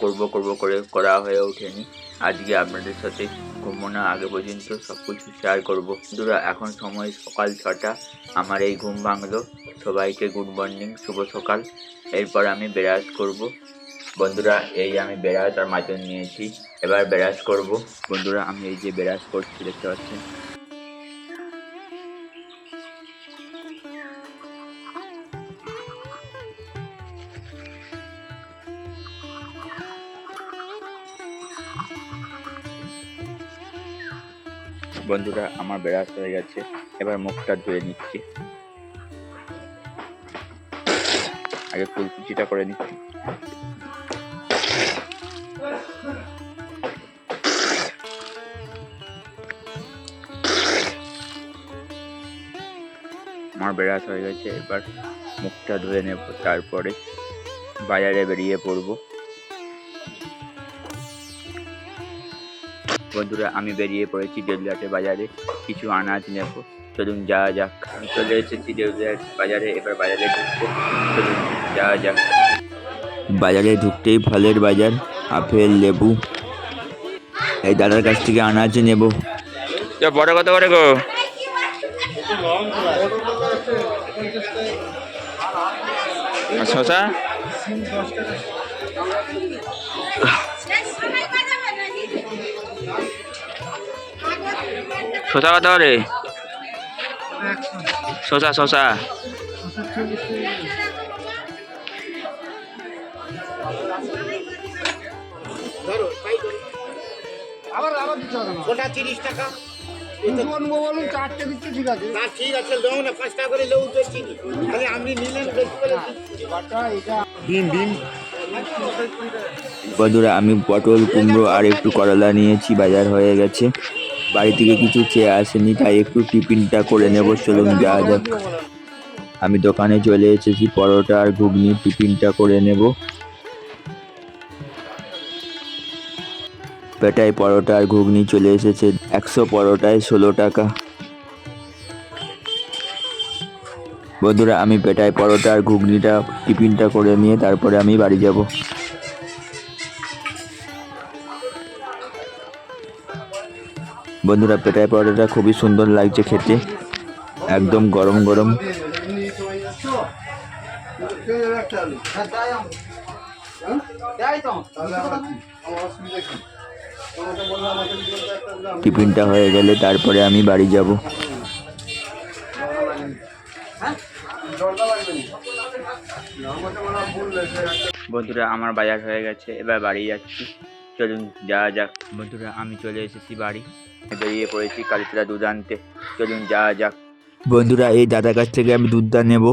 করব করব করে করা হয়ে ওঠেনি। আজকে আপনাদের সাথে ঘুমানোর আগে পর্যন্ত সব কিছু শেয়ার করব। বন্ধুরা, এখন সময় সকাল ছটা। আমার এই ঘুম ভাঙলো। সবাইকে গুড মর্নিং শুভ সকাল। এরপর আমি ব্রাশ করব। বন্ধুরা, এই আমি ব্রাশ আর মাজন নিয়েছি। এবার ব্রাশ করব। বন্ধুরা, আমি এই যে ব্রাশ করছি, দেখতে পাচ্ছেন? বন্ধুরা, আমার ব্রাশ হয়ে গেছে। এবার মুখটা ধুয়ে নিচ্ছি। আগে ফুলকুচিটা করে নিচ্ছি। আমার বেড়াস হয়ে গেছে, এবার মুখটা ধুয়ে নেব। তারপরে বাজারে বেরিয়ে পড়ব। বন্ধুরা, আমি বেরিয়ে পড়েছি দেবলাটে বাজারে। কিছু আনাজ নেব চলুন যাওয়া যাক। চলে এসেছি দেবলাট বাজারে। এবার বাজারে ঢুকবো। চলুন যাওয়া যাক। বাজারে ঢুকতেই ফলের বাজার, আপেল, লেবু। এই দাদার কাছ থেকে আনাজ নেব। বড় কত করে গো। শশা? করে এবারটা এটা ডিম ডিম বন্ধুরা, আমি পটল, কুমড়ো আর একটু করলা নিয়েছি, বাজার হয়ে গেছে। বাড়ি থেকে কিছু চেয়ে আসেনি, তাই একটু টিফিনটা করে নেব, চলুন যাওয়া যাক। আমি দোকানে চলে এসেছি, পরোটা আর ঘুগনি, টিফিনটা করে নেব। পেটায় পরোটা আর ঘুগনি চলে এসেছে, একশো পরোটায় ষোলো টাকা। বন্ধুরা, আমি পেটায় পরোটা আর ঘুগনিটা, টিফিনটা করে নিয়ে তারপরে আমি বাড়ি যাব। বন্ধুরা, পেটায় পরোটাটা খুবই সুন্দর লাগছে খেতে। একদম গরম গরম। টিফিনটা হয়ে গেলে তারপরে আমি বাড়ি যাব। বন্ধুরা, আমার বাজার হয়ে গেছে, এবার বাড়ি যাচ্ছি। চলুন যাওয়া যাক। বন্ধুরা আমি চলে এসেছি বাড়ি। বেরিয়ে পড়েছি কালীতলা দুধ আনতে। চলুন যাওয়া যাক। বন্ধুরা এই দাদার কাছ থেকে আমি দুধটা নেব।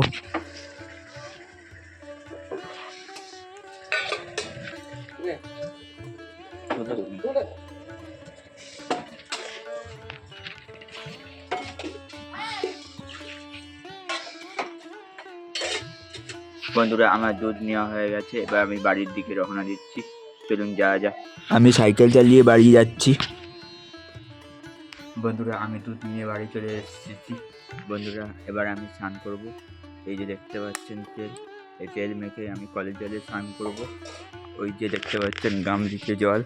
বন্ধুরা আমার দুধ নেওয়া হয়ে গেছে। এবার আমি বাড়ির দিকে রওনা দিচ্ছি। চলুন যাওয়া যাক আমি সাইকেল চালিয়ে বাড়ি যাচ্ছি। বন্ধুরা আমি দুধ নিয়ে বাড়ি চলে এসেছি। বন্ধুরা এবার আমি স্নান করব। এই যে দেখতে পাচ্ছেন তেল এই তেল মেখে আমি কলের জলে স্নান করব। ওই যে দেখতে পাচ্ছেন গাম দিকে জল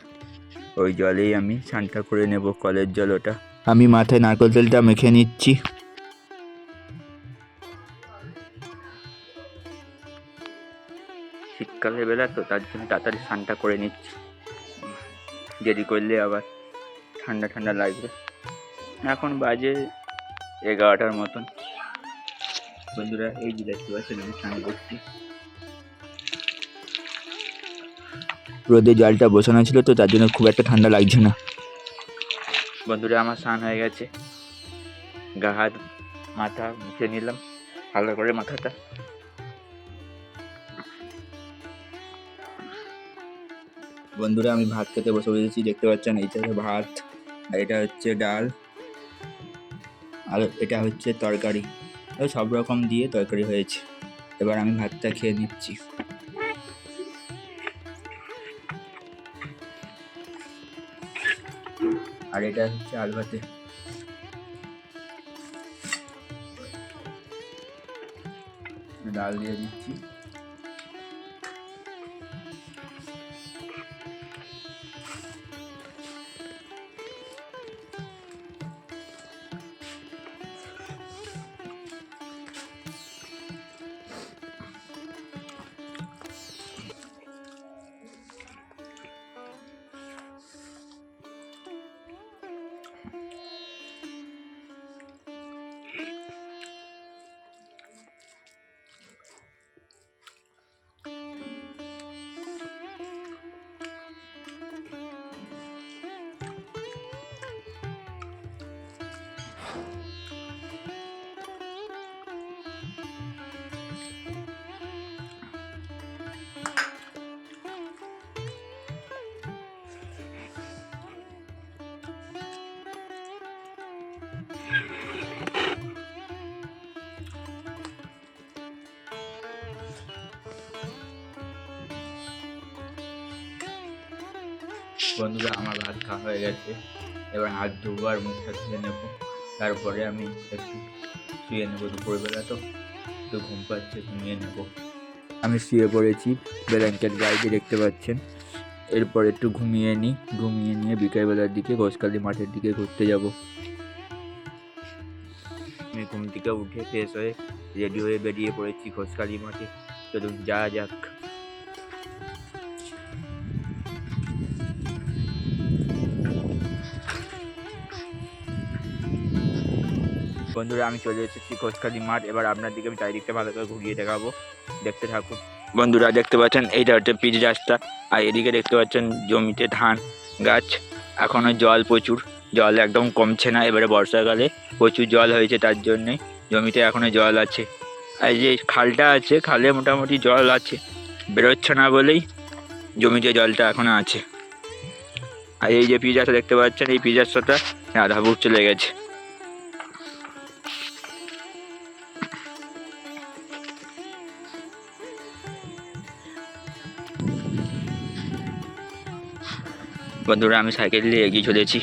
ওই জলেই আমি স্নানটা করে নেব কলের জল ওটা। আমি মাথায় নারকেল তেলটা মেখে নিচ্ছি। শীতকালের বেলা তো তার জন্য তাড়াতাড়ি স্নানটা করে নিচ্ছি। দেরি করলে আবার ঠান্ডা ঠান্ডা লাগবে। এখন বাজে এগারোটার মতন। বন্ধুরা, এই যে দেখতে পাচ্ছেন, আমি স্নান করছি। রোদে জলটা বসানো ছিল, তো তার জন্য খুব একটা ঠান্ডা লাগছে না। বন্ধুরা, আমার স্নান হয়ে গেছে। গা হাত, মাথা মুছে নিলাম। ভালো করে মাথাটা বন্ধুরা, আমি ভাত খেতে বসে বসেছি, দেখতে পাচ্ছেন এইটা হচ্ছে ভাত, আর এটা হচ্ছে ডাল, আর এটা হচ্ছে তরকারি। সব রকম দিয়ে তরকারি হয়েছে। এবার আমি ভাতটা খেয়ে নিচ্ছি। আর এটা হচ্ছে আলু ভাতে। ডাল দিয়ে দিচ্ছি। বন্ধুরা, আমার ভাত খাওয়া হয়ে গেছে। এবার হাত ধোবো আর মুখটা ধুয়ে নেব। তারপরে আমি একটু শুয়ে নেব দুপুরবেলা তো। একটু ঘুম পাচ্ছে, ঘুমিয়ে নেব। আমি শুয়ে পড়েছি, ব্ল্যাঙ্কেট গাইডে দেখতে পাচ্ছেন। এরপর একটু ঘুমিয়ে নিই ঘুমিয়ে নিয়ে বিকেলবেলার দিকে, ঘোষকালি মাঠের দিকে ঘুরতে যাব। ঘুম থেকে উঠে ফ্রেশ হয়ে রেডি হয়ে বেরিয়ে পড়েছি ঘোষকালি মাঠে। চলুন যা যাক। বন্ধুরা, আমি চলে এসেছি কোচকালি মাঠ। এবার আপনার দিকে আমি চারিদিকটা ভালো করে ঘুরিয়ে দেখাবো। দেখতে থাকুন। বন্ধুরা, দেখতে পাচ্ছেন এইটা হচ্ছে পিচ রাস্তা। আর এদিকে দেখতে পাচ্ছেন জমিতে ধান, গাছ এখনও জল প্রচুর। জল একদম কমছে না, এবারে বর্ষাকালে প্রচুর জল হয়েছে তার জন্যে, জমিতে এখনও জল আছে। আর যে খালটা আছে, খালে মোটামুটি জল আছে, বেরোচ্ছে না বলেই জমিতে জলটা এখনও আছে। আর এই যে রাস্তা দেখতে পাচ্ছেন, এই আধা ফুট চলে গেছে। বন্ধুরা, আমি সাইকেল নিয়ে এগিয়ে চলেছি।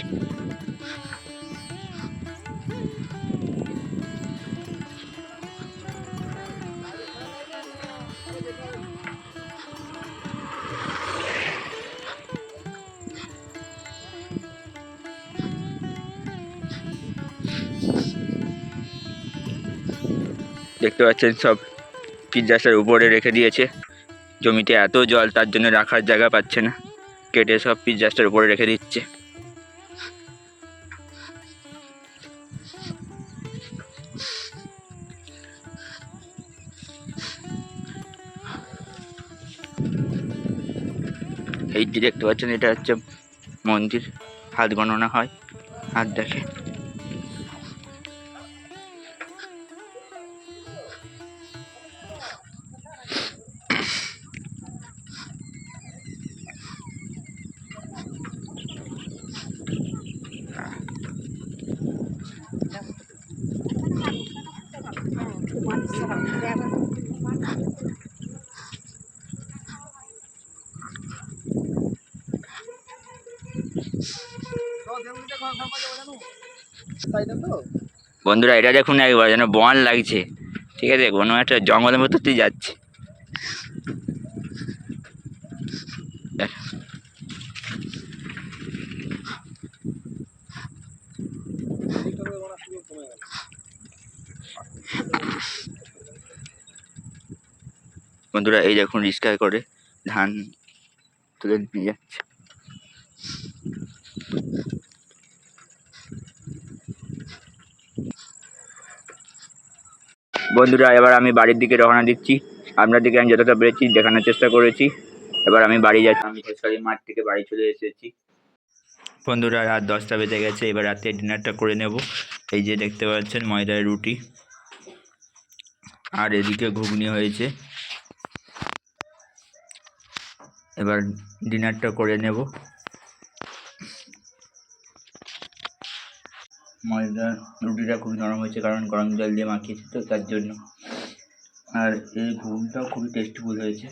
দেখতে পাচ্ছেন, সব পিৎজাসের উপরে রেখে দিয়েছে। জমিতে এত জল, তার জন্য রাখার জায়গা পাচ্ছে না। কেটে সব পিৎজাসটার উপরে রেখে দিচ্ছে। এই যে দেখতে পাচ্ছেন, এটা হচ্ছে মন্দির। হাত গণনা হয়। হাত দেখে। বন্ধুরা, এটা দেখুন একবার, যেন বন লাগছে। ঠিক আছে, কোনো একটা জঙ্গলের মতো যাচ্ছে। বন্ধুরা, এই দেখুন রিস্কায় করে ধান তুলে নিয়ে যাচ্ছে। বন্ধুরা, এবার আমি বাড়ির দিকে রওনা দিচ্ছি। আপনার দিকে আমি যতটা পেরেছি দেখানোর চেষ্টা করেছি। এবার আমি বাড়ি যাচ্ছি। আমি সরি মাঠ থেকে বাড়ি চলে এসেছি। বন্ধুরা, রাত দশটা বেজে গেছে। এবার রাতে ডিনারটা করে নেব। এই যে দেখতে পাচ্ছেন ময়দার রুটি। আর এদিকে ঘুগনি হয়েছে। এবার ডিনারটা করে নেব। ময়দার রুটিটা খুবই নরম হয়েছে কারণ গরম জল দিয়ে মাখিয়েছি তো তার জন্য। আর এই ঘুগনিটাও খুবই টেস্টিফুল হয়েছে।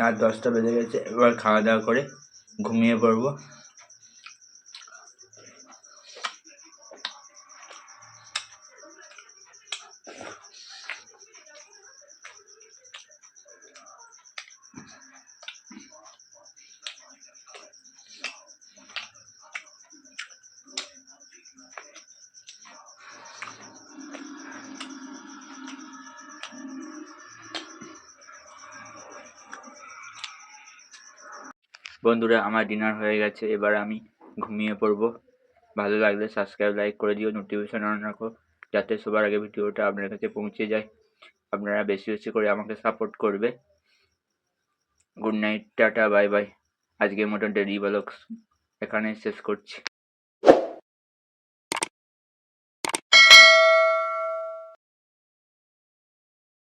রাত দশটা বেজে গেছে, এবার খাওয়া দাওয়া করে ঘুমিয়ে পড়ব। বন্ধুরা, আমার ডিনার হয়ে গেছে। এবার আমি ঘুমিয়ে পড়ব। ভালো লাগলে সাবস্ক্রাইব লাইক করে দিও নোটিফিকেশন অন রাখো, যাতে সবার আগে ভিডিওটা আপনার কাছে পৌঁছে যায়। আপনারা বেশি বেশি করে আমাকে সাপোর্ট করবে। Good night tata bye bye আজকের মতো ডেলি ব্লগস এখানেই শেষ করছি।